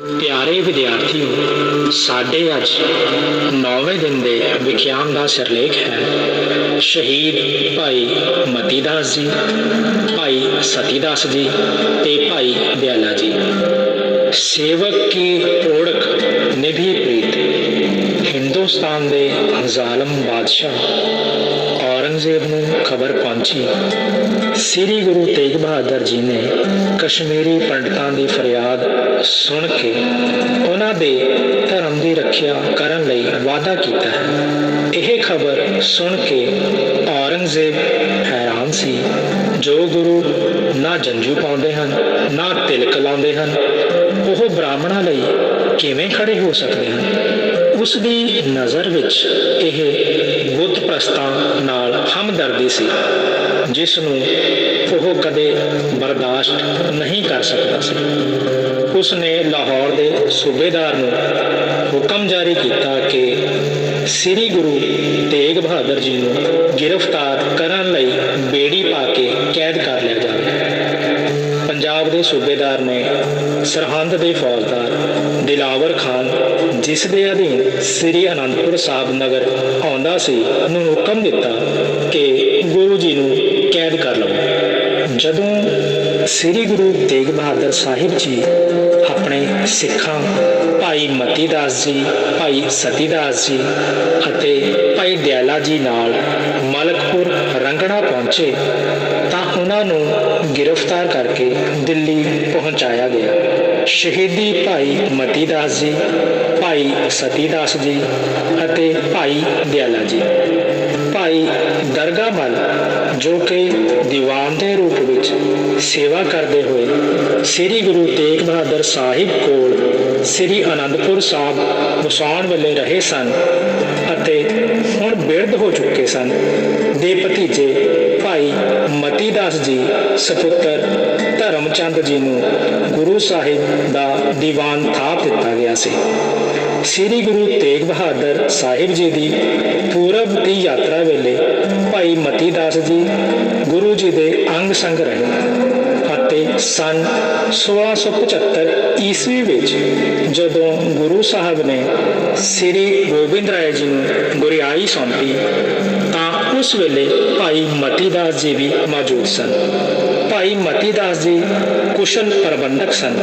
ਪਿਆਰੇ ਵਿਦਿਆਰਥੀਓ, ਸਾਡੇ ਅੱਜ 9ਵੇਂ ਦਿਨ ਦੇ ਵਿਖਿਆਨ ਦਾ ਸਿਰਲੇਖ ਹੈ। ਸ਼ਹੀਦ ਭਾਈ ਮਤੀਦਾਸ ਜੀ, ਭਾਈ ਸਤੀਦਾਸ ਜੀ ਤੇ ਭਾਈ ਦਿਆਲਾ ਜੀ। ਸੇਵਕ ਕੀ ਓੜਕ ਨਿਭੀ ਪ੍ਰੀਤ। ਹਿੰਦੁਸਤਾਨ ਦੇ ਜ਼ਾਲਮ ਬਾਦਸ਼ਾਹ ਔਰੰਗਜ਼ੇਬ ਨੂੰ ਖਬਰ ਪਹੁੰਚੀ। ਸ੍ਰੀ ਗੁਰੂ ਤੇਗ ਬਹਾਦਰ ਜੀ ਨੇ ਕਸ਼ਮੀਰੀ ਪੰਡਤਾਂ ਦੀ ਫਰਿਆਦ ਸੁਣ ਕੇ ਉਹਨਾਂ ਦੇ ਧਰਮ ਦੀ ਰੱਖਿਆ ਕਰਨ ਲਈ ਵਾਅਦਾ ਕੀਤਾ ਹੈ। ਇਹ ਖਬਰ ਸੁਣ ਕੇ ਔਰੰਗਜ਼ੇਬ ਹੈਰਾਨ ਸੀ। ਜੋ ਗੁਰੂ ਨਾ ਜੰਜੂ ਪਾਉਂਦੇ ਹਨ, ਨਾ ਤਿਲਕ ਲਾਉਂਦੇ ਹਨ, ਉਹ ਬ੍ਰਾਹਮਣਾਂ ਲਈ ਕਿਵੇਂ ਖੜੇ ਹੋ ਸਕਦੇ ਹਨ? ਉਸ ਦੀ ਨਜ਼ਰ ਵਿੱਚ ਇਹ ਬੁੱਤ ਪ੍ਰਸਤਾਂ ਨਾਲ ਹਮਦਰਦੀ ਸੀ, ਜਿਸ ਨੂੰ ਉਹ ਕਦੇ ਬਰਦਾਸ਼ਤ ਨਹੀਂ ਕਰ ਸਕਦਾ ਸੀ। ਉਸ ਨੇ ਲਾਹੌਰ ਦੇ ਸੂਬੇਦਾਰ ਨੂੰ ਹੁਕਮ ਜਾਰੀ ਕੀਤਾ ਕਿ ਸ੍ਰੀ ਗੁਰੂ ਤੇਗ ਬਹਾਦਰ ਜੀ ਨੂੰ ਗ੍ਰਿਫਤਾਰ ਕਰਨ ਲਈ ਬੇੜੀ ਪਾ ਕੇ ਕੈਦ ਕਰ ਲਿਆ ਜਾਵੇ। ਪੰਜਾਬ ਦੇ ਸੂਬੇਦਾਰ ਨੇ ਸਰਹੰਦ ਦੇ ਫੌਜਦਾਰ ਦਿਲਾਵਰ ਖਾਨ, ਜਿਸ ਦੇ ਅਧੀਨ ਸ੍ਰੀ ਅਨੰਦਪੁਰ ਸਾਹਿਬ ਨਗਰ ਆਉਂਦਾ ਸੀ, ਨੂੰ ਹੁਕਮ ਦਿੱਤਾ ਕਿ ਗੁਰੂ ਜੀ ਨੂੰ ਕੈਦ ਕਰ ਲਵੋ। ਜਦੋਂ ਸ੍ਰੀ ਗੁਰੂ ਤੇਗ ਬਹਾਦਰ ਸਾਹਿਬ ਜੀ ਆਪਣੇ ਸਿੱਖਾਂ ਭਾਈ ਮਤੀ ਦਾਸ ਜੀ, ਭਾਈ ਸਤੀ ਦਾਸ ਜੀ ਅਤੇ ਭਾਈ ਦਿਆਲਾ ਜੀ ਨਾਲ ਮਲਕਪੁਰ ਰੰਗਣਾ ਪਹੁੰਚੇ ਤਾਂ ਉਹਨਾਂ ਨੂੰ ਗ੍ਰਿਫਤਾਰ ਕਰਕੇ ਦਿੱਲੀ ਪਹੁੰਚਾਇਆ ਗਿਆ। ਸ਼ਹੀਦੀ ਭਾਈ ਮਤੀਦਾਸ ਜੀ, ਭਾਈ ਸਤੀਦਾਸ ਜੀ ਅਤੇ ਭਾਈ ਦਿਆਲਾ ਜੀ। ਭਾਈ ਦਰਗਾ ਮਲ ਜੋ ਕਿ ਦੀਵਾਨ ਦੇ ਰੂਪ ਵਿੱਚ ਸੇਵਾ ਕਰਦੇ ਹੋਏ ਸ੍ਰੀ ਗੁਰੂ ਤੇਗ ਬਹਾਦਰ ਸਾਹਿਬ ਕੋਲ ਸ੍ਰੀ ਅਨੰਦਪੁਰ ਸਾਹਿਬ ਵਸਾਉਣ ਵੇਲੇ ਰਹੇ ਸਨ ਅਤੇ ਹੁਣ ਬਿਰਧ ਹੋ ਚੁੱਕੇ ਸਨ। ਦੇ ਭਤੀਜੇ ਮਤੀਦਾਸ ਜੀ, ਸਪੁੱਤਰ ਧਰਮਚੰਦ ਜੀ ਨੂੰ ਗੁਰੂ ਸਾਹਿਬ ਦਾ ਦੀਵਾਨ ਥਾਪ ਦਿੱਤਾ ਗਿਆ ਸੀ। ਸ੍ਰੀ ਗੁਰੂ ਤੇਗ ਬਹਾਦਰ ਸਾਹਿਬ ਜੀ ਦੀ ਪੂਰਬ ਦੀ ਯਾਤਰਾ ਵੇਲੇ ਭਾਈ ਮਤੀਦਾਸ ਜੀ ਗੁਰੂ ਜੀ ਦੇ ਅੰਗ ਸੰਗ ਰਹੇ ਅਤੇ ਸਨ 1675 ਈਸਵੀ ਵਿੱਚ ਜਦੋਂ ਗੁਰੂ ਸਾਹਿਬ ਨੇ ਸ੍ਰੀ ਗੋਬਿੰਦ ਰਾਏ ਜੀ ਨੂੰ ਗੁਰਿਆਈ ਸੌਂਪੀ ਤਾਂ ਉਸ ਵੇਲੇ ਭਾਈ ਮਤੀ ਦਾਸ ਜੀ ਵੀ ਮੌਜੂਦ ਸਨ। ਭਾਈ ਮਤੀ ਦਾਸ ਜੀ ਕੁਸ਼ਲ ਪ੍ਰਬੰਧਕ ਸਨ।